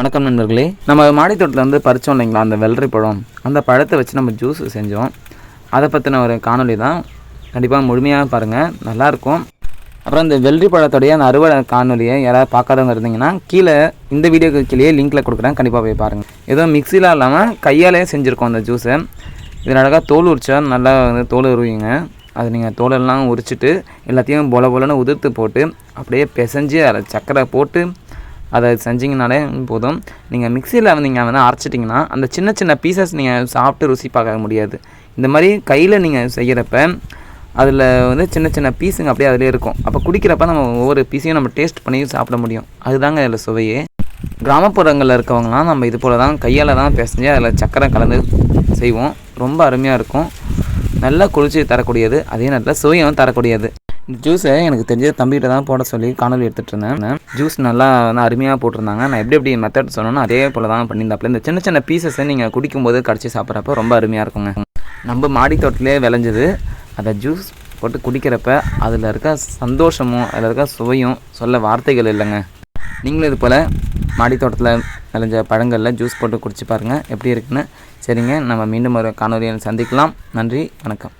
வணக்கம் நண்பர்களே. நம்ம மாடித்தோட்டத்தில் வந்து பறித்தோம் இல்லைங்களா அந்த வெள்ளரி பழம். அந்த பழத்தை வச்சு நம்ம ஜூஸ் செஞ்சோம். அதை பற்றின ஒரு காணொளி தான். கண்டிப்பாக முழுமையாக பாருங்கள் நல்லாயிருக்கும் அப்புறம் இந்த வெள்ளரி பழத்தோடைய அந்த அறுவடை காணொலியை யாராவது பார்க்காதவங்க இருந்தீங்கன்னா கீழே இந்த வீடியோக்கு கீழே லிங்க்கில் கொடுக்குறேன். கண்டிப்பாக போய் பாருங்கள் ஏதோ மிக்சிலாம் இல்லாமல் கையாலே செஞ்சுருக்கோம் அந்த ஜூஸை இதில் அழகாக தோல் உரிச்சா நல்லா வந்து தோல் உருவிங்க. அது நீங்கள் தோலெல்லாம் உரிச்சிட்டு எல்லாத்தையும் பொல பொலன்னு உதிர்த்து போட்டு அப்படியே பிசைஞ்சு அதில் சர்க்கரை போட்டு அதை செஞ்சிங்கனாலே போதும். நீங்கள் மிக்சியில் நீங்கள் வந்து அரைச்சிட்டிங்கன்னா அந்த சின்ன சின்ன பீசஸ் நீங்கள் சாப்பிட்டு ருசி பார்க்க முடியாது. இந்த மாதிரி கையில் நீங்கள் செய்கிறப்ப அதில் வந்து சின்ன சின்ன பீஸுங்க அப்படியே அதிலே இருக்கும். அப்போ குடிக்கிறப்ப நம்ம ஒவ்வொரு பீஸையும் நம்ம டேஸ்ட் பண்ணி சாப்பிட முடியும். அதுதாங்க அதில் சுவையே. கிராமப்புறங்களில் இருக்கவங்களாம் நம்ம இது போல் தான் கையால் தான் பிசைஞ்சு அதில் சக்கரை கலந்து செய்வோம். ரொம்ப அருமையாக இருக்கும். நல்லா குளிர்ச்சி தரக்கூடியது. அதே நேரத்தில் சுவையும் தரக்கூடியது. ஜூஸை எனக்கு தெரிஞ்ச தம்பிகிட்ட தான் போட சொல்லி காணொலி எடுத்துகிட்டு இருந்தேன். ஜூஸ் நல்லா வந்து அருமையாக போட்டிருந்தாங்க. நான் எப்படி எப்படி மெத்தட் சொன்னோன்னா அதே போல் தான் பண்ணியிருந்தாப்புல. இந்த சின்ன சின்ன பீசஸை நீங்கள் குடிக்கும்போது கடிச்சு சாப்பிட்றப்ப ரொம்ப அருமையாக இருக்குங்க. நம்ம மாடி தோட்டத்திலே விளைஞ்சது. அதை ஜூஸ் போட்டு குடிக்கிறப்ப அதில் இருக்க சந்தோஷமும் அதில் இருக்க சுவையும் சொல்ல வார்த்தைகள் இல்லைங்க. நீங்களும் இது போல் மாடி தோட்டத்தில் விளைஞ்ச பழங்களில் ஜூஸ் போட்டு குடிச்சு பாருங்கள் எப்படி இருக்குன்னு. சரிங்க. நம்ம மீண்டும் ஒரு காணொலியில் சந்திக்கலாம். நன்றி. வணக்கம்.